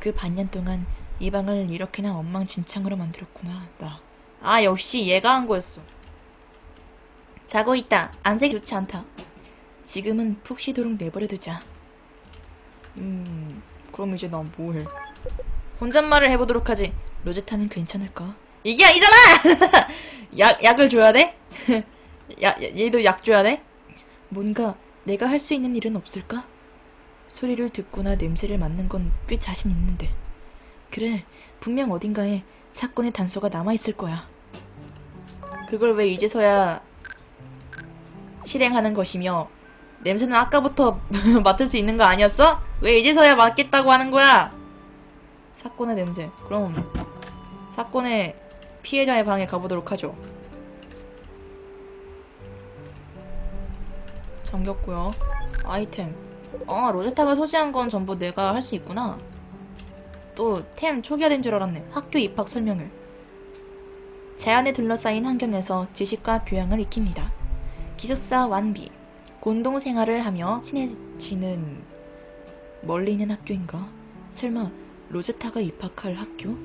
그 반년 동안 이 방을 이렇게나 엉망진창으로 만들었구나, 나. 아, 역시 얘가 한 거였어. 자고 있다. 안색이 좋지 않다. 지금은 푹 쉬도록 내버려두자. 음, 그럼 이제 난 뭐해? 혼잣말을 해보도록 하지. 로제타는 괜찮을까? 이게 아니잖아! 약, 약을 줘야 돼? 야, 야, 얘도 약 줘야 돼? 뭔가 내가 할 수 있는 일은 없을까? 소리를 듣거나 냄새를 맡는 건 꽤 자신 있는데. 그래, 분명 어딘가에 사건의 단서가 남아있을 거야. 그걸 왜 이제서야 실행하는 것이며, 냄새는 아까부터 맡을 수 있는 거 아니었어? 왜 이제서야 맡겠다고 하는 거야? 사건의 냄새. 그럼, 사건의 피해자의 방에 가보도록 하죠. 잠겼고요. 아이템. 아, 로제타가 소지한 건 전부 내가 할 수 있구나. 또 템 초기화된 줄 알았네. 학교 입학 설명을. 자연에 둘러싸인 환경에서 지식과 교양을 익힙니다. 기숙사 완비. 공동 생활을 하며 친해지는 멀리 있는 학교인가? 설마 로제타가 입학할 학교?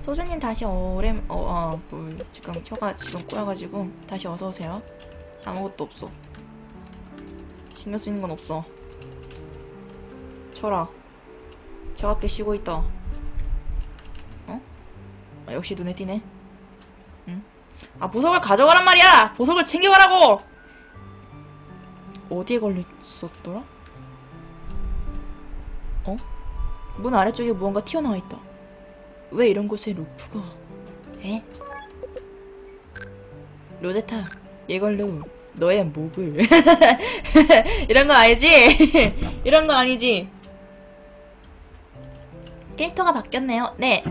소주님 다시 오랜 어, 어, 뭐, 지금 혀가 지금 꼬여가지고 다시 어서 오세요. 아무것도 없어. 신경 쓰이는 건 없어. 쳐라. 차갑게 쉬고 있다. 어? 아, 역시 눈에 띄네. 응? 아 보석을 가져가란 말이야. 보석을 챙겨가라고. 어디에 걸렸었더라? 어? 문 아래쪽에 무언가 튀어나와 있다. 왜 이런 곳에 로프가? 에? 로제타, 이걸로 너의 목을 이런 거 아니지? 이런 거 아니지? 캐릭터가 바뀌었네요. 네.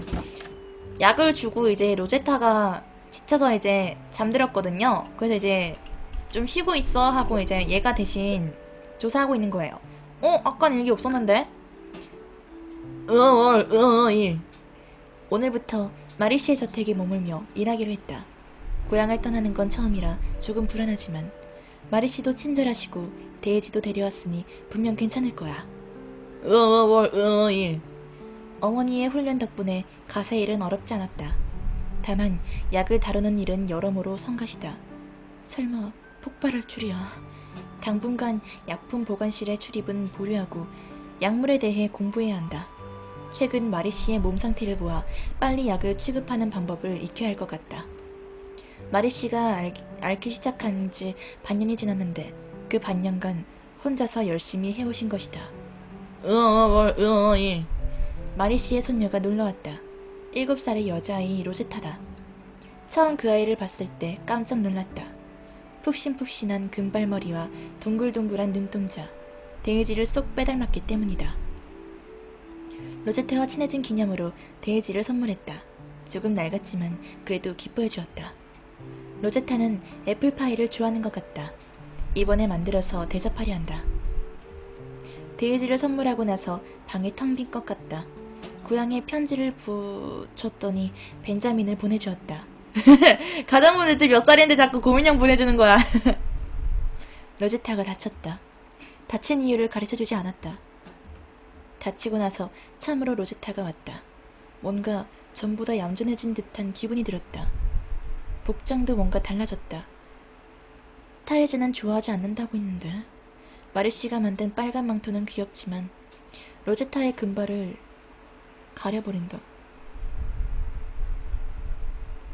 약을 주고 이제 로제타가 지쳐서 이제 잠들었거든요. 그래서 이제 좀 쉬고 있어 하고 이제 얘가 대신 조사하고 있는 거예요. 어? 아까는 일기 없었는데? 으얼, 으얼, 일. 오늘부터 마리씨의 저택에 머물며 일하기로 했다. 고향을 떠나는 건 처음이라 조금 불안하지만 마리 씨도 친절하시고 데이지도 데려왔으니 분명 괜찮을 거야. 으얼, 으얼, 어머니의 훈련 덕분에 가세 일은 어렵지 않았다. 다만 약을 다루는 일은 여러모로 성가시다. 설마 폭발할 줄이야. 당분간 약품 보관실에 출입은 보류하고 약물에 대해 공부해야 한다. 최근 마리 씨의 몸 상태를 보아 빨리 약을 취급하는 방법을 익혀야 할 것 같다. 마리 씨가 알, 앓기 시작한 지 반년이 지났는데 그 반년간 혼자서 열심히 해오신 것이다. 으어, 으어, 일. 마리 씨의 손녀가 놀러왔다. 일곱 살의 여자아이 로제타다. 처음 그 아이를 봤을 때 깜짝 놀랐다. 푹신푹신한 금발머리와 동글동글한 눈동자, 데이지를 쏙 빼닮았기 때문이다. 로제타와 친해진 기념으로 데이지를 선물했다. 조금 낡았지만 그래도 기뻐해 주었다. 로제타는 애플파이를 좋아하는 것 같다. 이번에 만들어서 대접하려 한다. 데이지를 선물하고 나서 방이 텅 빈 것 같다. 고향에 편지를 붙였더니 벤자민을 보내주었다. 가장 보냈지 몇 살인데 자꾸 고민형 보내주는 거야. 로제타가 다쳤다. 다친 이유를 가르쳐주지 않았다. 다치고 나서 참으로 로제타가 왔다. 뭔가 전보다 얌전해진 듯한 기분이 들었다. 복장도 뭔가 달라졌다. 타이즈는 좋아하지 않는다고 했는데 마르씨가 만든 빨간 망토는 귀엽지만 로제타의 금발을 가려버린다.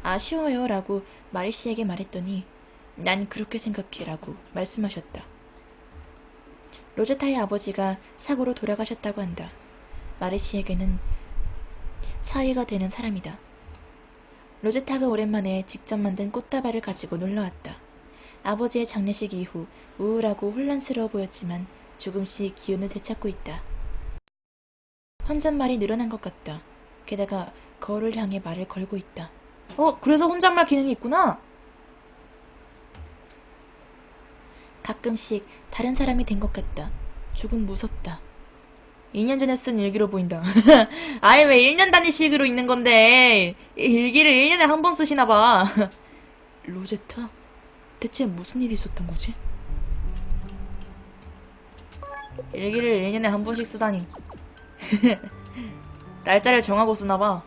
아쉬워요 라고 마리씨에게 말했더니 난 그렇게 생각해 라고 말씀하셨다. 로제타의 아버지가 사고로 돌아가셨다고 한다. 마리씨에게는 사위가 되는 사람이다. 로제타가 오랜만에 직접 만든 꽃다발을 가지고 놀러왔다. 아버지의 장례식 이후 우울하고 혼란스러워 보였지만 조금씩 기운을 되찾고 있다. 혼잣말이 늘어난 것 같다. 게다가 거울을 향해 말을 걸고 있다. 어, 그래서 혼잣말 기능이 있구나? 가끔씩 다른 사람이 된 것 같다. 조금 무섭다. 2년 전에 쓴 일기로 보인다. 아니, 왜 1년 단위식으로 있는 건데? 일기를 1년에 한 번 쓰시나 봐. 로제타? 대체 무슨 일이 있었던 거지? 일기를 1년에 한 번씩 쓰다니. 날짜를 정하고 쓰나 봐.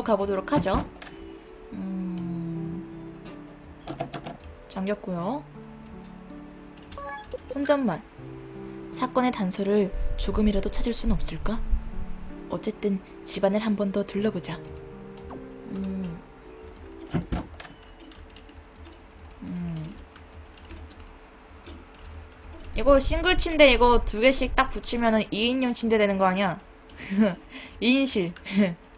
방도 가보도록 하죠. 음... 잠겼고요. 혼잣말. 사건의 단서를 조금이라도 찾을 수는 없을까? 어쨌든 집안을 한 번 더 둘러보자. 음... 음... 이거 싱글 침대 이거 두 개씩 딱 붙이면은 2인용 침대 되는 거 아니야? 2인실.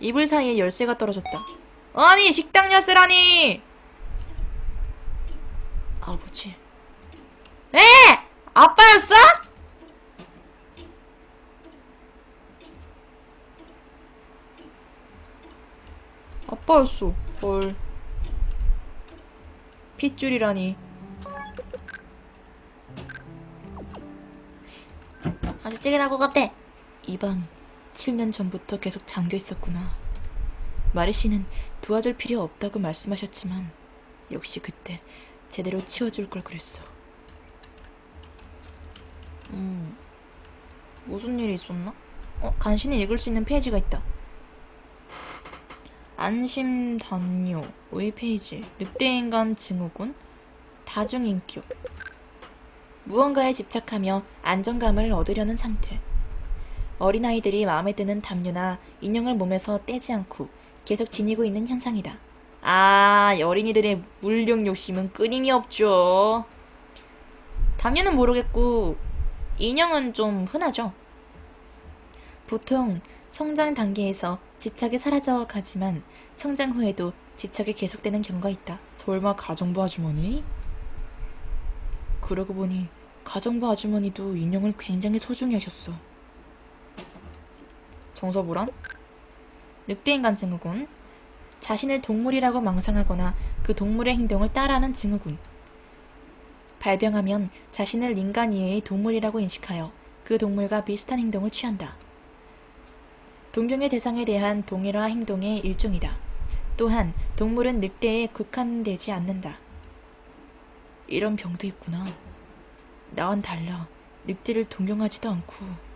이불 사이에 열쇠가 떨어졌다. 아니, 식당 열쇠라니! 아버지. 에! 아빠였어? 아빠였어. 헐. 핏줄이라니. 아주 찌개 날것 같아. 이방 7년 전부터 계속 잠겨 있었구나. 마리 씨는 도와줄 필요 없다고 말씀하셨지만 역시 그때 제대로 치워줄 걸 그랬어. 음, 무슨 일이 있었나? 어, 간신히 읽을 수 있는 페이지가 있다. 안심 담요 의 페이지, 늑대인간 증후군, 다중인격. 무언가에 집착하며 안정감을 얻으려는 상태. 어린아이들이 마음에 드는 담요나 인형을 몸에서 떼지 않고 계속 지니고 있는 현상이다. 아, 어린이들의 물욕 욕심은 끊임이 없죠. 담요는 모르겠고, 인형은 좀 흔하죠. 보통 성장 단계에서 집착이 사라져 가지만 성장 후에도 집착이 계속되는 경우가 있다. 설마 가정부 아주머니? 그러고 보니 가정부 아주머니도 인형을 굉장히 소중히 하셨어. 정서불안? 늑대인간 증후군. 자신을 동물이라고 망상하거나 그 동물의 행동을 따라하는 증후군. 발병하면 자신을 인간 이외의 동물이라고 인식하여 그 동물과 비슷한 행동을 취한다. 동경의 대상에 대한 동일화 행동의 일종이다. 또한 동물은 늑대에 국한되지 않는다. 이런 병도 있구나. 나와는 달라. 늑대를 동경하지도 않고.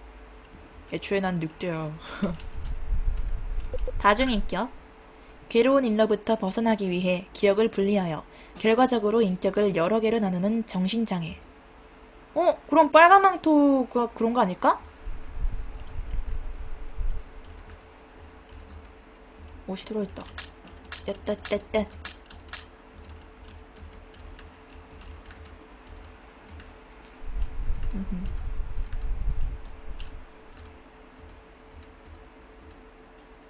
애초에 난 늑대야. 다중인격. 괴로운 일로부터 벗어나기 위해 기억을 분리하여 결과적으로 인격을 여러 개로 나누는 정신장애. 어? 그럼 빨간 망토가 그런 거 아닐까? 옷이 들어있다. 떼떼떼떼. 음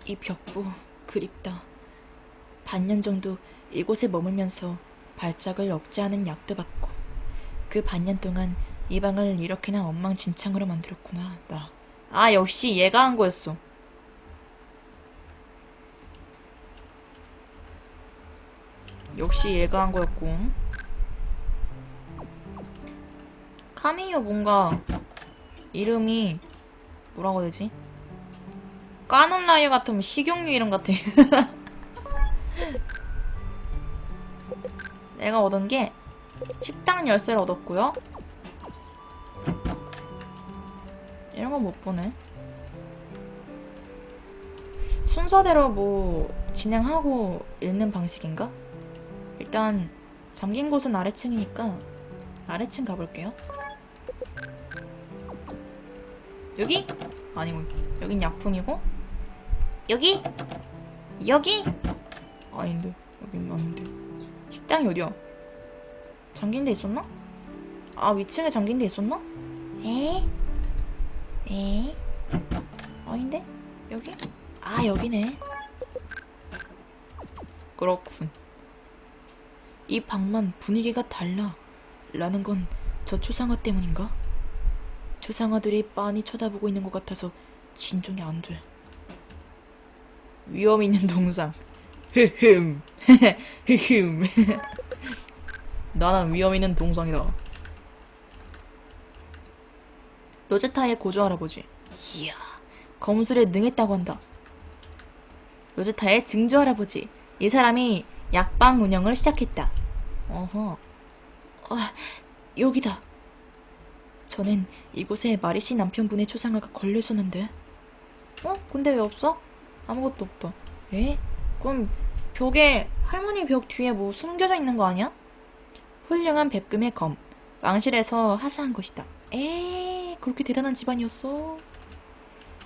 이 벽보 그립다. 반년 정도 이곳에 머물면서 발작을 억제하는 약도 받고 그 반년 동안 이 방을 이렇게나 엉망진창으로 만들었구나 나. 아 역시 얘가 한 거였어. 역시 얘가 한 거였고. 카미오 뭔가 이름이 뭐라고 해야 되지? 까놀라이어 같으면 식용유 이름 같아. 내가 얻은 게 식당 열쇠를 얻었고요. 이런 거 못 보네. 순서대로 뭐 진행하고 읽는 방식인가? 일단 잠긴 곳은 아래층이니까 아래층 가볼게요. 여기? 아니고 여긴 약품이고 여기? 여기? 아닌데 여긴 아닌데 식당이 어디야? 잠긴 데 있었나? 아 위층에 잠긴 데 있었나? 에? 에? 아닌데? 여기? 아 여기네 그렇군 이 방만 분위기가 달라 라는 건 저 초상화 때문인가? 초상화들이 빤히 쳐다보고 있는 것 같아서 진정이 안 돼. 위험 있는 동상. 흐흠. 흐흠. 나는 위험 있는 동상이다. 로제타의 고조 할아버지. 이야, 검술에 능했다고 한다. 로제타의 증조 할아버지. 이 사람이 약방 운영을 시작했다. 어허. 아, 여기다. 전엔 이곳에 마리 씨 남편분의 초상화가 걸려 있었는데. 어? 근데 왜 없어? 아무것도 없다. 에? 그럼 벽에 할머니 벽 뒤에 뭐 숨겨져 있는 거 아니야? 훌륭한 백금의 검. 왕실에서 하사한 것이다. 에 그렇게 대단한 집안이었어?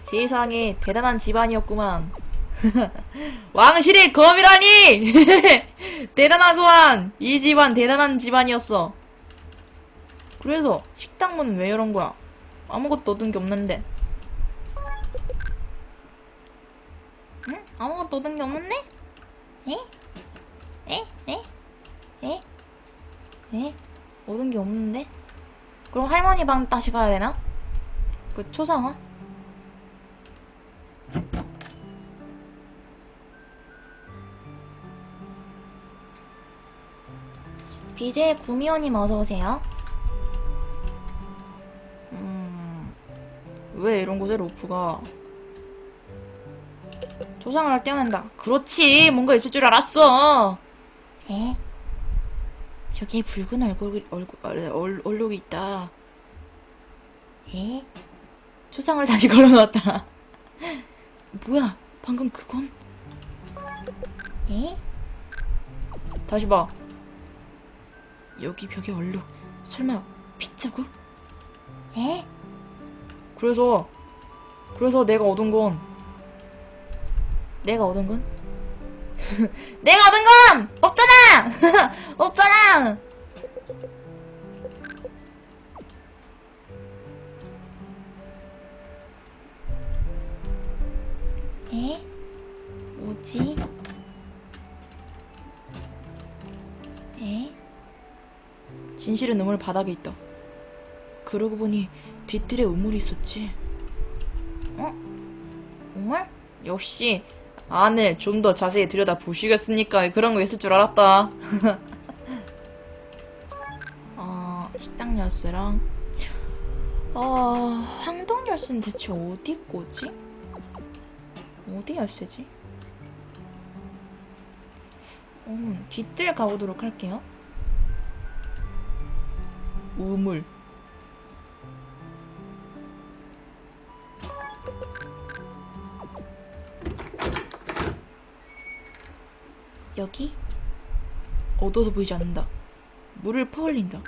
세상에 대단한 집안이었구만. 왕실의 검이라니! 대단하구만! 이 집안 대단한 집안이었어. 그래서 식당 문은 왜 이런 거야? 아무것도 얻은 게 없는데. 응? 아무것도 얻은 게 없는데? 에? 에? 에? 에? 에? 얻은 게 없는데? 그럼 할머니 방 다시 가야 되나? 그 초상화? BJ 구미호님 어서오세요. 음, 왜 이런 곳에 로프가 조상을 떼어낸다. 그렇지, 뭔가 있을 줄 알았어. 에? 저기에 붉은 얼굴, 얼굴, 얼, 얼, 얼룩이 있다. 에? 초상을 다시 걸어놨다. 뭐야, 방금 그건? 에? 다시 봐. 여기 벽에 얼룩. 설마 빗자국? 에? 그래서 그래서 내가 얻은 건 내가 얻은 건? 내가 얻은 건 없잖아! 없잖아! 에? 뭐지? 에? 진실은 우물 바닥에 있다. 그러고 보니 뒤뜰에 우물이 있었지. 어? 우물? 역시 안에 좀 더 자세히 들여다 보시겠습니까? 그런 거 있을 줄 알았다. 아 식당 열쇠랑 아 황동 열쇠는 대체 어디 거지? 어디 열쇠지? 음 뒤뜰 가보도록 할게요. 우물 여기? 어두워서 보이지 않는다. 물을 퍼올린다.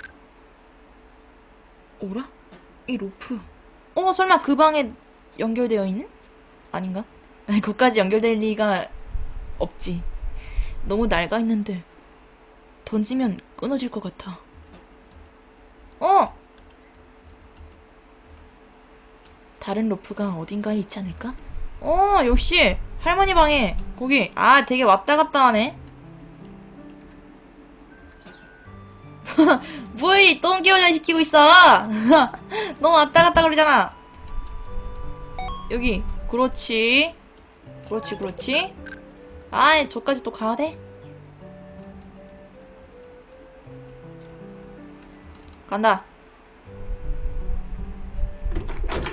오라? 이 로프. 어, 설마 그 방에 연결되어 있는? 아닌가? 거기까지 연결될 리가 없지. 너무 낡아 있는데 던지면 끊어질 것 같아. 어! 다른 로프가 어딘가에 있지 않을까? 어, 역시 할머니 방에 거기 아 되게 왔다 갔다 하네. 똥개훈련 시키고 있어? 너무 왔다 갔다 그러잖아. 여기 그렇지, 그렇지, 그렇지. 아, 저까지 또 가야 돼? 간다.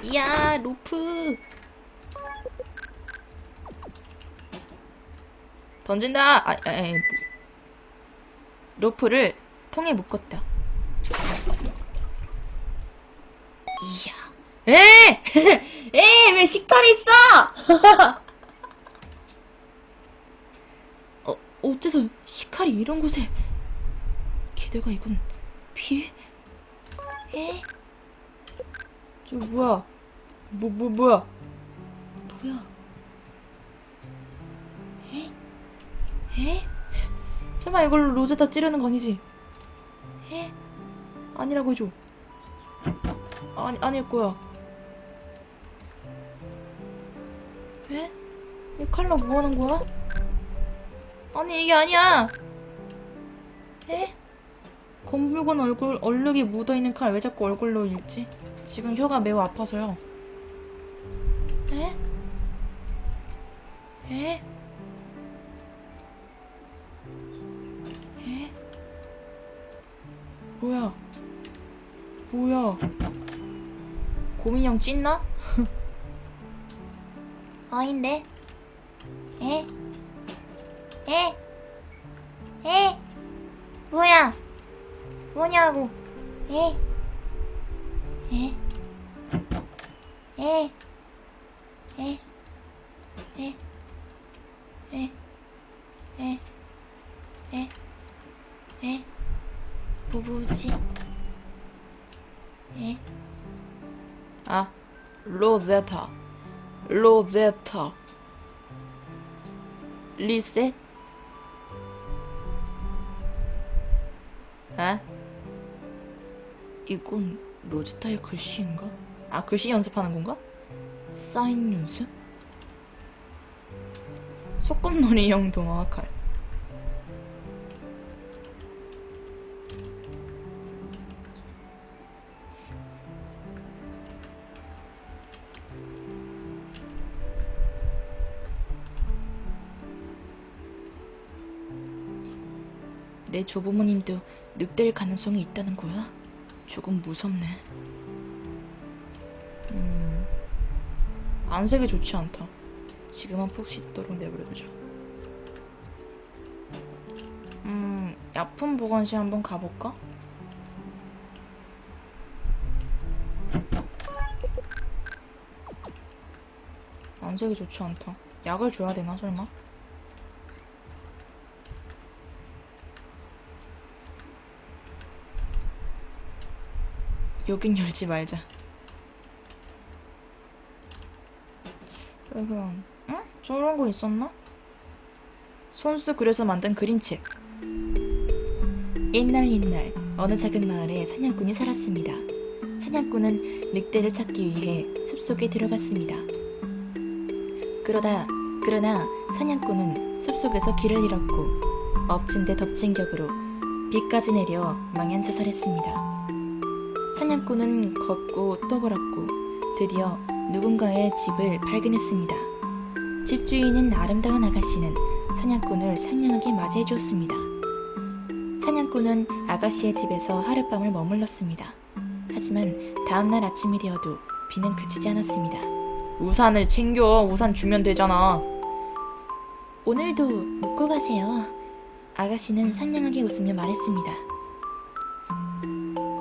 이야, 로프. 던진다. 아, 아, 아, 로프를 통에 묶었다. 이야. 에! 에! 왜 식칼이 있어? 어, 어째서 식칼이 이런 곳에? 게다가 이건 피? 에? 저 뭐야? 뭐, 뭐, 뭐야? 뭐야? 에? 에? 설마 이걸로 로제타 찌르는 거 아니지? 에? 아니라고 해줘. 아니, 아닐 거야. 에? 이 칼로 뭐 하는 거야? 아니, 이게 아니야! 에? 검붉은 얼굴 얼룩이 묻어있는 칼 왜 자꾸 얼굴로 읽지? 지금 혀가 매우 아파서요. 에? 에? 에? 뭐야? 뭐야? 고민형 찐나? 아닌데? 에? 에? 에? 뭐야? 뭐냐고? 에? 에? 에? 에? 에? 에? 에? 에? 에? 뭐지? 로제타. 로제타. 리셋? 아? 이건 로제타의 글씨인가? 아, 글씨 연습하는 건가? 사인 연습? 소꿉놀이용 동화 칼. 내 조부모님도 늑대일 가능성이 있다는 거야? 조금 무섭네. 음, 안색이 좋지 않다. 지금은 푹 쉬도록 내버려두자. 음, 약품 보관실 한번 가볼까? 안색이 좋지 않다. 약을 줘야 되나, 설마? 여긴 열지 말자. 으흠, 응? 저런 거 있었나? 손수 그려서 만든 그림책. 옛날 옛날 어느 작은 마을에 사냥꾼이 살았습니다. 사냥꾼은 늑대를 찾기 위해 숲속에 들어갔습니다. 그러다 그러나 사냥꾼은 숲속에서 길을 잃었고 엎친 데 덮친 격으로 비까지 내려 망연자살했습니다. 사냥꾼은 걷고 또 걸었고 드디어 누군가의 집을 발견했습니다. 집주인인 아름다운 아가씨는 사냥꾼을 상냥하게 맞이해 주었습니다. 사냥꾼은 아가씨의 집에서 하룻밤을 머물렀습니다. 하지만 다음날 아침이 되어도 비는 그치지 않았습니다. 우산을 챙겨. 우산 주면 되잖아. 오늘도 묵고 가세요. 아가씨는 상냥하게 웃으며 말했습니다.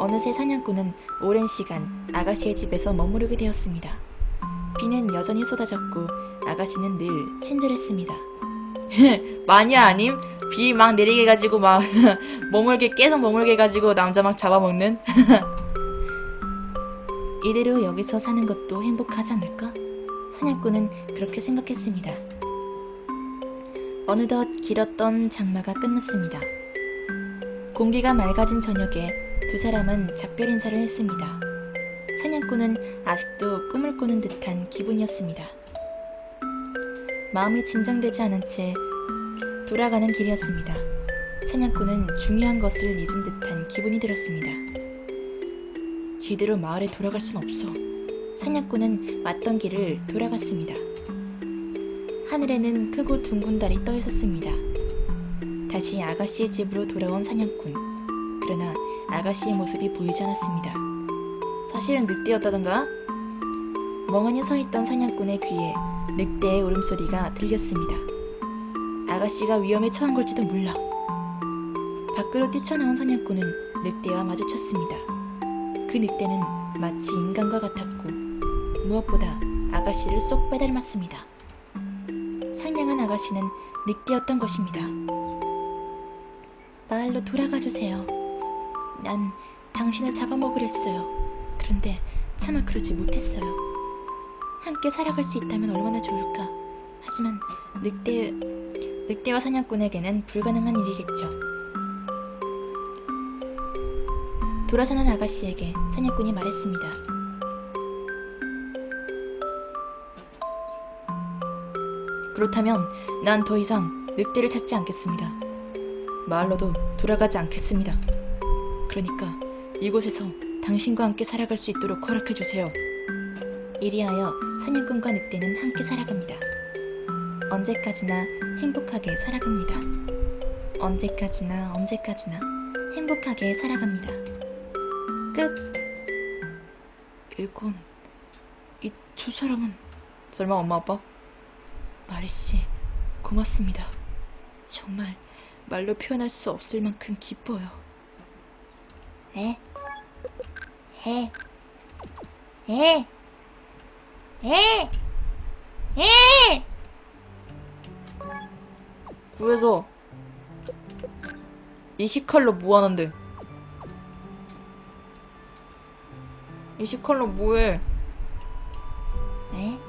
어느새 사냥꾼은 오랜 시간 아가씨의 집에서 머무르게 되었습니다. 비는 여전히 쏟아졌고 아가씨는 늘 친절했습니다. 마니아 아님? 비 막 내리게 해가지고 막 머물게 계속 머물게 해가지고 남자 막 잡아먹는? 이대로 여기서 사는 것도 행복하지 않을까? 사냥꾼은 그렇게 생각했습니다. 어느덧 길었던 장마가 끝났습니다. 공기가 맑아진 저녁에 두 사람은 작별 인사를 했습니다. 사냥꾼은 아직도 꿈을 꾸는 듯한 기분이었습니다. 마음이 진정되지 않은 채 돌아가는 길이었습니다. 사냥꾼은 중요한 것을 잊은 듯한 기분이 들었습니다. 이대로 마을에 돌아갈 순 없어. 사냥꾼은 왔던 길을 돌아갔습니다. 하늘에는 크고 둥근 달이 떠 있었습니다. 다시 아가씨의 집으로 돌아온 사냥꾼. 그러나 아가씨의 모습이 보이지 않았습니다. 사실은 늑대였다던가? 멍하니 서 있던 사냥꾼의 귀에 늑대의 울음소리가 들렸습니다. 아가씨가 위험에 처한 걸지도 몰라. 밖으로 뛰쳐나온 사냥꾼은 늑대와 마주쳤습니다. 그 늑대는 마치 인간과 같았고 무엇보다 아가씨를 쏙 빼닮았습니다. 상냥한 아가씨는 늑대였던 것입니다. 마을로 돌아가 주세요. 난 당신을 잡아먹으려 했어요. 그런데 차마 그러지 못했어요. 함께 살아갈 수 있다면 얼마나 좋을까. 하지만 늑대, 늑대와 사냥꾼에게는 불가능한 일이겠죠. 돌아서는 아가씨에게 사냥꾼이 말했습니다. 그렇다면 난 더 이상 늑대를 찾지 않겠습니다. 마을로도 돌아가지 않겠습니다. 그러니까 이곳에서 당신과 함께 살아갈 수 있도록 허락해주세요. 이리하여 사냥꾼과 늑대는 함께 살아갑니다. 언제까지나 행복하게 살아갑니다. 언제까지나 언제까지나 행복하게 살아갑니다. 끝. 이건 이 두 사람은 설마 엄마 아빠? 마리 씨 고맙습니다. 정말 말로 표현할 수 없을 만큼 기뻐요. 에? 에? 에? 에? 에? 그래서 이 시칼로 뭐 하는데? 이 시칼로 뭐해? 에? 에?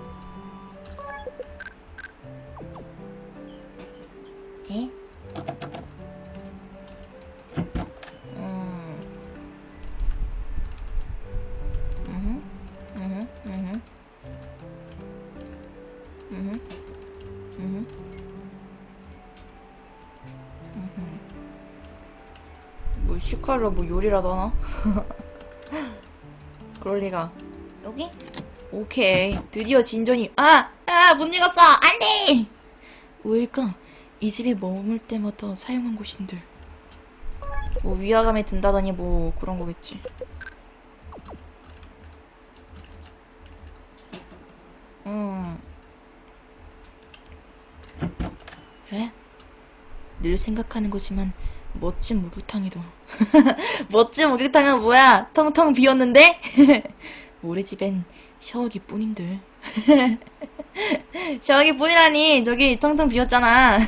뭐 시칼로 뭐 요리라도 하나? 그럴 리가. 여기? 오케이. 드디어 진전이. 아! 아! 못 읽었어! 안 돼! 왜일까? 이 집에 머물 때마다 사용한 곳인데. 뭐 위화감에 든다더니 뭐 그런 거겠지. 음. 에? 늘 생각하는 거지만 멋진 목욕탕이다. 멋진 목욕탕은 뭐야? 텅텅 비었는데? 우리 집엔 샤워기 뿐인데. 샤워기 뿐이라니 저기 텅텅 비었잖아.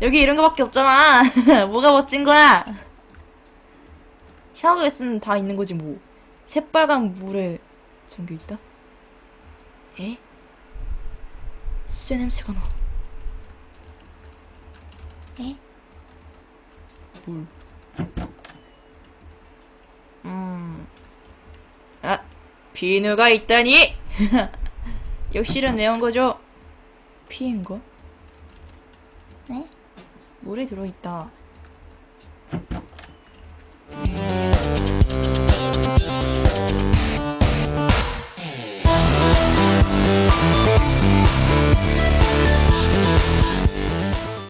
여기 이런 거밖에 없잖아. 뭐가 멋진 거야? 샤워기 있으면 다 있는 거지 뭐. 새빨간 물에 잠겨 있다. 에? 쇠 냄새가 나. 에? 물. 음. 아, 비누가 있다니! 역실은 매운 거죠? 피인 거? 네? 물에 들어있다.